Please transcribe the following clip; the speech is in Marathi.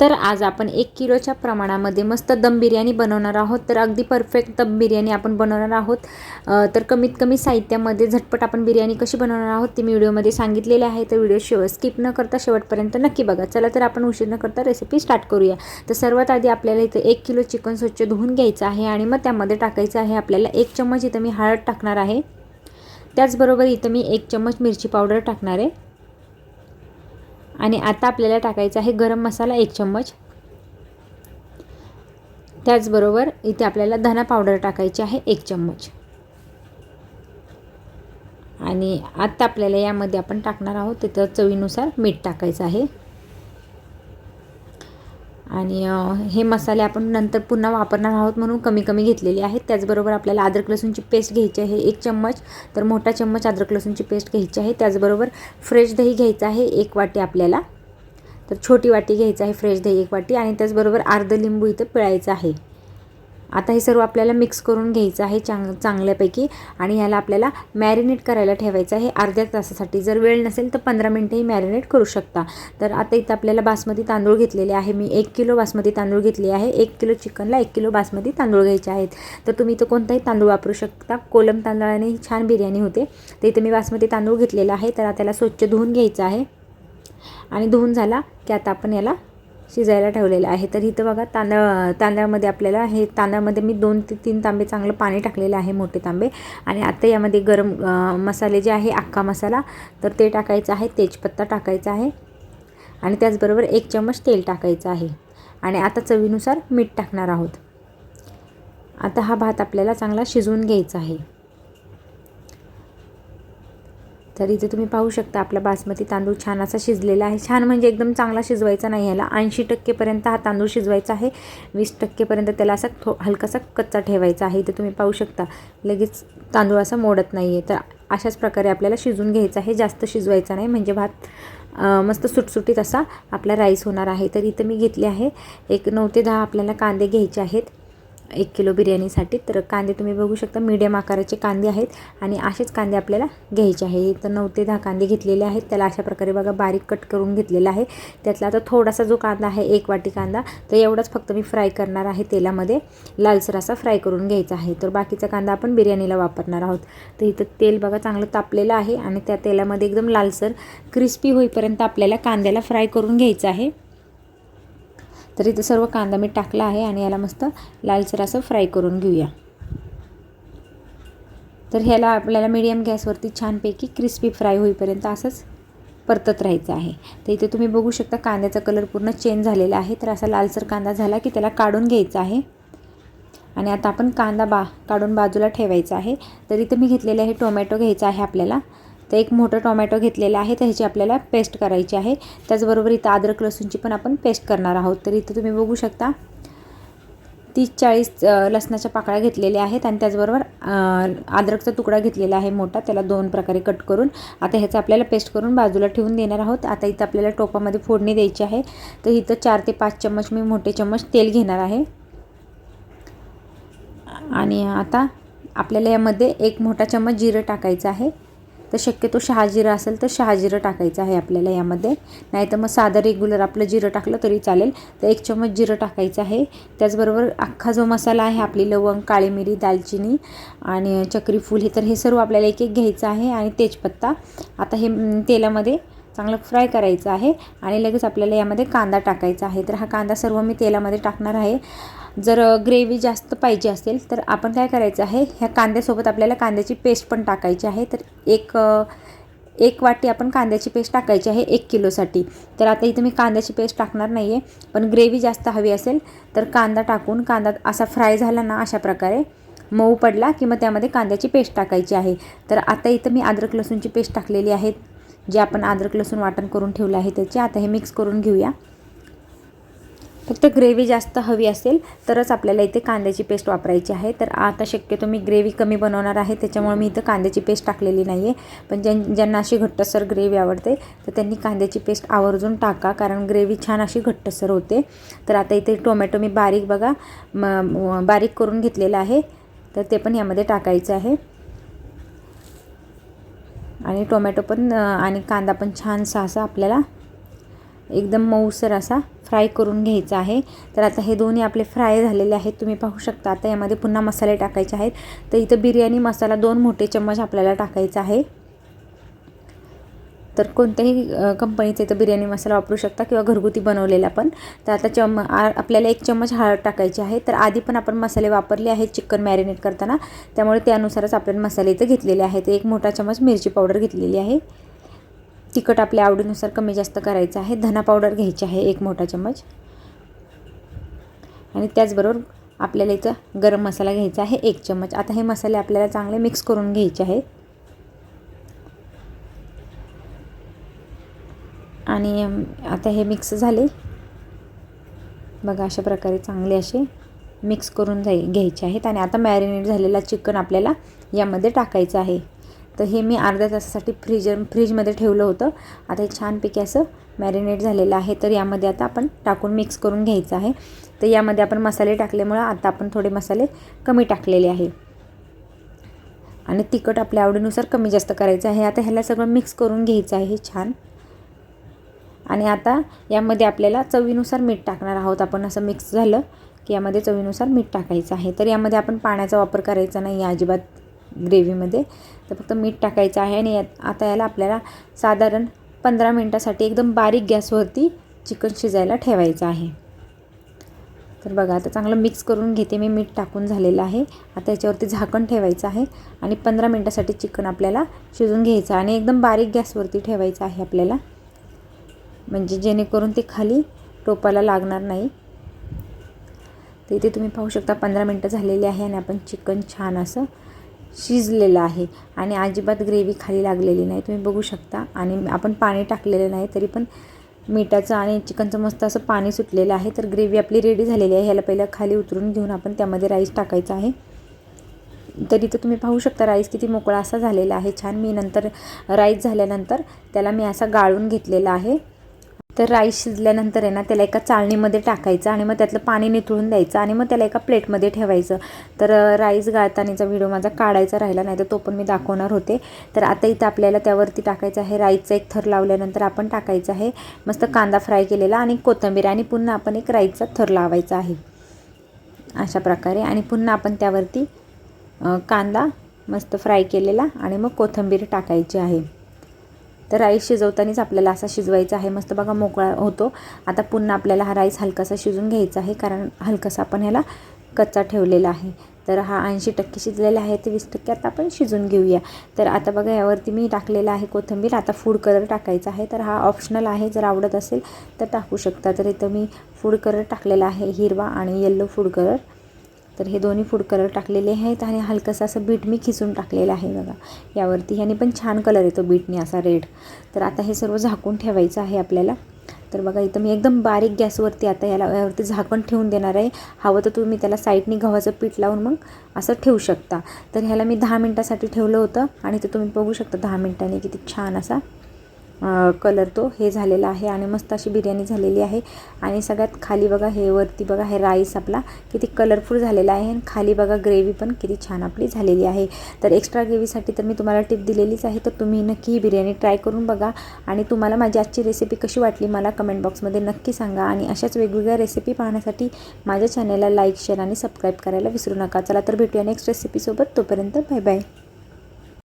तर आज आपण एक किलोच्या प्रमाणामध्ये मस्त दम बिर्याणी बनवणार आहोत. तर अगदी परफेक्ट दम बिर्याणी आपण बनवणार आहोत. तर कमीत कमी साहित्यामध्ये झटपट आपण बिर्याणी कशी बनवणार आहोत ते मी व्हिडिओमध्ये सांगितलेले आहे. तर व्हिडिओ शेव स्किप न करता शेवटपर्यंत नक्की बघा. चला तर आपण उशीर न करता रेसिपी स्टार्ट करूया. तर सर्वात आधी आपल्याला इथं एक किलो चिकन स्वच्छ धुवून घ्यायचं आहे आणि मग त्यामध्ये टाकायचं आहे आपल्याला एक चम्मच इथं मी हळद टाकणार आहे. त्याचबरोबर इथं मी एक चम्मच मिरची पावडर टाकणार आहे. आणि आता आपल्याला टाकायचा आहे गरम मसाला एक चम्मच. त्याचबरोबर इथे आपल्याला धना पावडर टाकायची आहे एक चम्मच. आणि आता आपल्याला यामध्ये आपण टाकणार आहोत तिथं चवीनुसार मीठ टाकायचं आहे. आणि हे मसाले आपण नंतर पुन्हा वापरणार आहोत म्हणून कमी कमी घेतलेले आहेत. त्याचबरोबर आपल्याला अद्रक लसूणची पेस्ट घ्यायची आहे एक चम्मच. तर मोठा चम्मच अद्रक लसूणची पेस्ट घ्यायची आहे. त्याचबरोबर फ्रेश दही घ्यायचं आहे एक वाटी आपल्याला. तर छोटी वाटी घ्यायचं आहे फ्रेश दही एक वाटी. आणि त्याचबरोबर अर्ध लिंबू इथं पिळायचं आहे. आता हे सर्व आपल्याला मिक्स करून घ्यायचं आहे चांग चांगल्यापैकी. आणि ह्याला आपल्याला मॅरिनेट करायला ठेवायचं आहे. अर्ध्या तासासाठी. जर वेळ नसेल तर पंधरा मिनटंही मॅरिनेट करू शकता. तर आता इथं आपल्याला बासमती तांदूळ घेतलेले आहे. मी एक किलो बासमती तांदूळ घेतले आहे. एक किलो चिकनला एक किलो बासमती तांदूळ घ्यायचे आहेत. तर तुम्ही इथं कोणताही तांदूळ वापरू शकता. कोलम तांदळाने छान बिर्याणी होते. तर इथं मी बासमती तांदूळ घेतलेला आहे. तर त्याला स्वच्छ धुवून घ्यायचं आहे. आणि धुवून झाला की आता आपण याला शिजायला ठेवलेलं आहे. तर इथं बघा तांदळ तांदळामध्ये आपल्याला हे तांदळामध्ये मी दोन ते तीन तांबे चांगलं पाणी टाकलेलं आहे मोठे तांबे. आणि आता यामध्ये गरम मसाले जे आहे अख्खा मसाला तर ते टाकायचं आहे तेजपत्ता टाकायचा आहे. आणि त्याचबरोबर एक चम्मच तेल टाकायचं आहे. आणि आता चवीनुसार मीठ टाकणार आहोत. आता हा भात आपल्याला चांगला शिजवून घ्यायचा आहे. तर इथे तुम्ही पाहू शकता आपला बासमती तांदूळ छान असा शिजलेला आहे. छान म्हणजे एकदम चांगला शिजवायचा नाही ह्याला ऐंशी टक्केपर्यंत हा तांदूळ शिजवायचा आहे. वीस टक्केपर्यंत त्याला असा थो हलकासा कच्चा ठेवायचा आहे. इथे तुम्ही पाहू शकता. लगेच तांदूळ असा मोडत नाही आहे तर अशाच प्रकारे आपल्याला शिजून घ्यायचा आहे. जास्त शिजवायचा नाही. म्हणजे भात मस्त सुटसुटीत असा आपला राईस होणार आहे. तर इथं मी घेतले आहे. एक नऊ ते दहा आपल्याला कांदे घ्यायचे आहेत. एक किलो बिर्याणीसाठी. तर कांदे तुम्ही बघू शकता मीडियम आकाराचे कांदे आहेत आणि असेच कांदे आपल्याला घ्यायचे आहे. तर नऊ ते दहा कांदे घेतलेले आहेत. त्याला अशा प्रकारे बघा बारीक कट करून घेतलेला आहे. त्यातला आता थोडासा जो कांदा आहे एक वाटी कांदा तर एवढाच फक्त मी फ्राय करणार आहे तेलामध्ये. लालसर असा फ्राय करून घ्यायचा आहे. तर बाकीचा कांदा आपण बिर्याणीला वापरणार आहोत. तर इथं तेल बघा चांगलं तापलेलं आहे आणि त्या तेलामध्ये एकदम लालसर क्रिस्पी होईपर्यंत आपल्याला कांद्याला फ्राय करून घ्यायचं आहे. तर इथं सर्व कांदा मी टाकला आहे आणि याला मस्त लालसर असं फ्राय करून घेऊया. तर ह्याला आपल्याला मीडियम गॅसवरती छानपैकी क्रिस्पी फ्राय होईपर्यंत असंच परतत राहायचं आहे. तर इथे तुम्ही बघू शकता कांद्याचा कलर पूर्ण चेंज झालेला आहे. तर असा लालसर कांदा झाला की त्याला काढून घ्यायचा आहे. आणि आता आपण कांदा बा काढून बाजूला ठेवायचा आहे. तर इथं मी घेतलेले आहे टोमॅटो घ्यायचा आहे आपल्याला. तर एक मोठं टोमॅटो घेतलेला आहे तर ह्याची आपल्याला पेस्ट करायची आहे. त्याचबरोबर इथं अद्रक लसूणची पण आपण पेस्ट करणार आहोत. तर इथं तुम्ही बघू शकता तीस चाळीस लसणाच्या पाकळ्या घेतलेल्या आहेत आणि त्याचबरोबर अद्रकचा तुकडा घेतलेला आहे मोठा त्याला दोन प्रकारे कट करून. आता ह्याचं आपल्याला पेस्ट करून बाजूला ठेवून देणार आहोत. आता इथं आपल्याला टोपामध्ये फोडणी द्यायची आहे. तर इथं चार ते पाच चम्मच मी मोठे चम्मच तेल घेणार आहे. आणि आता आपल्याला यामध्ये एक मोठा चम्मच जिरं टाकायचं आहे. तर शक्यतो शहाजिरं असेल तर शहाजिरं टाकायचं आहे आपल्याला यामध्ये. नाही तर मग साधं रेग्युलर आपलं जिरं टाकलं तरी चालेल. तर एक चम्मच जिरं टाकायचं आहे. त्याचबरोबर अख्खा जो मसाला आहे आपली लवंग काळी मिरी दालचिनी आणि चक्रीफूल हे तर हे सर्व आपल्याला एक एक घ्यायचं आहे आणि तेजपत्ता. आता हे तेलामध्ये चांगलं फ्राय करायचं आहे आणि लगेच आपल्याला यामध्ये कांदा टाकायचा आहे. तर हा कांदा सर्व मी तेलामध्ये टाकणार आहे. जर ग्रेव्ही जास्त पाहिजे असेल तर आपण काय करायचं आहे ह्या कांद्यासोबत आपल्याला कांद्याची पेस्ट पण टाकायची आहे. तर एक एक वाटी आपण कांद्याची पेस्ट टाकायची आहे एक किलोसाठी. तर आता इथं मी कांद्याची पेस्ट टाकणार नाही आहे पण ग्रेव्ही जास्त हवी असेल तर कांदा टाकून कांदा असा फ्राय झाला ना अशा प्रकारे मऊ पडला की मग त्यामध्ये कांद्याची पेस्ट टाकायची आहे. तर आता इथं मी अद्रक लसूणची पेस्ट टाकलेली आहे जे आपण अद्रक लसूण वाटण करून ठेवलं आहे त्याची आता हे मिक्स करून घेऊया. फक्त ग्रेव्ही जास्त हवी असेल तरच आपल्याला इथे कांद्याची पेस्ट वापरायची आहे. तर आता शक्यतो मी ग्रेव्ही कमी बनवणार आहे त्याच्यामुळे मी इथं कांद्याची पेस्ट टाकलेली नाही आहे पण ज्यां ज्यांना अशी घट्टसर ग्रेव्ही आवडते तर त्यांनी कांद्याची पेस्ट आवर्जून टाका कारण ग्रेव्ही छान अशी घट्टसर होते. तर आता इथे टोमॅटो मी बारीक बघा म बारीक करून घेतलेलं आहे. तर ते पण यामध्ये टाकायचं आहे. आणि टोमॅटो पण आणि कांदा पण छानसा असा आपल्याला एकदम मऊसर असा फ्राय करून घ्यायचं आहे. तर आता हे दोन्ही आपले फ्राय झालेले आहेत. तुम्ही पाहू शकता आता यामध्ये पुन्हा मसाले टाकायचे आहेत. तर इथं बिर्याणी मसाला दोन मोठे चम्मच आपल्याला टाकायचा आहे. तर कोणत्याही अ, कंपनीचा इथं बिर्याणी मसाला वापरू शकता किंवा घरगुती बनवलेला पण. तर आता चम आ- आपल्याला एक चम्मच हळद टाकायची आहे. तर आधी पण आपण मसाले वापरले आहेत चिकन मॅरिनेट करताना. त्यामुळे त्यानुसारच आपल्याला मसाले इथं घेतलेले आहेत. एक मोठा चम्मच मिरची पावडर घेतलेली आहे. तिखट आपल्या आवडीनुसार कमी जास्त करायचं आहे. धना पावडर घ्यायची आहे एक मोठा चम्मच. आणि त्याचबरोबर आपल्याला इथं गरम मसाला घ्यायचा आहे एक चम्मच. आता हे मसाले आपल्याला चांगले मिक्स करून घ्यायचे आहेत. आणि आता हे मिक्स झाले. बघा अशा प्रकारे चांगले असे मिक्स करून जाई घ्यायचे आहेत. आणि आता मॅरिनेट झालेला चिकन आपल्याला यामध्ये टाकायचं आहे. तर हे मी अर्ध्या तासासाठी फ्रीजर फ्रीजमध्ये ठेवलं होतं. आता हे छानपैकी असं मॅरिनेट झालेलं आहे. तर यामध्ये आता आपण टाकून मिक्स करून घ्यायचं आहे. तर यामध्ये आपण मसाले टाकल्यामुळं आता आपण थोडे मसाले कमी टाकलेले आहे. आणि तिखट आपल्या आवडीनुसार कमी जास्त करायचं आहे. आता ह्याला सगळं मिक्स करून घ्यायचं आहे. छान. आणि आता यामध्ये आपल्याला चवीनुसार मीठ टाकणार आहोत. आपण असं मिक्स झालं की यामध्ये चवीनुसार मीठ टाकायचं आहे. तर यामध्ये आपण पाण्याचा वापर करायचा नाही. अजिबात ग्रेव्हीमध्ये. तर फक्त मीठ टाकायचं आहे आणि यात आता याला आपल्याला साधारण पंधरा मिनटासाठी एकदम बारीक गॅसवरती चिकन शिजायला ठेवायचं आहे. तर बघा आता चांगलं मिक्स करून घेते मी. मीठ टाकून झालेलं आहे. आता याच्यावरती झाकण ठेवायचं आहे आणि पंधरा मिनटासाठी चिकन आपल्याला शिजून घ्यायचं आणि एकदम बारीक गॅसवरती ठेवायचं आहे आपल्याला. म्हणजे जेणेकरून ते खाली टोपाला लागणार नाही. तर इथे तुम्ही पाहू शकता पंधरा मिनटं झालेली आहे आणि आपण चिकन छान असं शिजलेलं आहे आणि अजिबात ग्रेव्ही खाली लागलेली नाही. तुम्ही बघू शकता. आणि आपण पाणी टाकलेलं नाही तरी पण मिठाचं आणि चिकनचं मस्त असं पाणी सुटलेलं आहे. तर ग्रेव्ही आपली रेडी झालेली आहे. ह्याला पहिलं खाली उतरून घेऊन आपण त्यामध्ये राईस टाकायचा आहे. तर इथं तुम्ही पाहू शकता राईस किती मोकळा असा झालेला आहे. छान मी नंतर राईस झाल्यानंतर त्याला मी असा गाळून घेतलेला आहे. तर राईस शिजल्यानंतर आहे ना त्याला एका चाळणीमध्ये टाकायचं आणि मग त्यातलं पाणी निथळून द्यायचं आणि मग त्याला एका प्लेटमध्ये ठेवायचं. तर राईस गाळतानाचा व्हिडिओ माझा काढायचा राहिला नाही तर तो पण मी दाखवणार होते. तर आता इथं आपल्याला त्यावरती टाकायचं आहे राईसचा एक थर लावल्यानंतर आपण टाकायचं आहे मस्त कांदा फ्राय केलेला आणि कोथिंबीर आणि पुन्हा आपण एक राईसचा थर लावायचा आहे. अशा प्रकारे आणि पुन्हा आपण त्यावरती कांदा मस्त फ्राय केलेला आणि मग कोथंबीर टाकायची आहे. तर राईस शिजवतानाच आपल्याला असा शिजवायचा आहे. मस्त बघा मोकळा होतो. आता पुन्हा आपल्याला हा राईस हलकासा शिजून घ्यायचा आहे कारण हलकासा आपण ह्याला कच्चा ठेवलेला आहे. तर हा ऐंशी टक्के शिजलेला आहे ते वीस टक्के आता आपण शिजून घेऊया. तर आता बघा यावरती मी टाकलेला आहे कोथिंबीर. आता फूड कलर टाकायचा आहे. तर हा ऑप्शनल आहे. जर आवडत असेल तर टाकू शकता. तर इथं मी फूड कलर टाकलेला आहे. हिरवा आणि येल्लो फूड कलर. तर हे दोन्ही फूड कलर टाकलेले आहेत आणि हलकंसं असं बीट मी खिचून टाकलेलं आहे बघा. यावरती ह्याने पण छान कलर येतो बीटने असा रेड तर आता हे सर्व झाकून ठेवायचं आहे आपल्याला. तर बघा इथं मी एकदम बारीक गॅसवरती आता याला यावरती झाकण ठेवून देणार आहे. हवं तर तुम्ही त्याला साईडनी गव्हाचं पीठ लावून मग असं ठेवू शकता. तर ह्याला मी दहा मिनटासाठी ठेवलं होतं आणि ते तुम्ही बघू शकता दहा मिनटांनी किती छान असा कलर तो हे झालेला आहे आणि मस्त अशी बिर्याणी झालेली आहे. आणि सगळ्यात खाली बघा हे वरती बघा हे राईस आपला किती कलरफुल झालेला आहे. आणि खाली बघा ग्रेव्ही पण किती छान आपली झालेली आहे. तर एक्स्ट्रा ग्रेव्हीसाठी तर मी तुम्हाला टिप दिलेलीच आहे. तर तुम्ही नक्की ही बिर्याणी ट्राय करून बघा. आणि तुम्हाला माझी आजची रेसिपी कशी वाटली मला कमेंट बॉक्समध्ये नक्की सांगा. आणि अशाच वेगवेगळ्या रेसिपी पाहण्यासाठी माझ्या चॅनलला लाईक शेअर आणि सबस्क्राईब करायला विसरू नका. चला तर भेटूया नेक्स्ट रेसिपीसोबत तोपर्यंत बाय बाय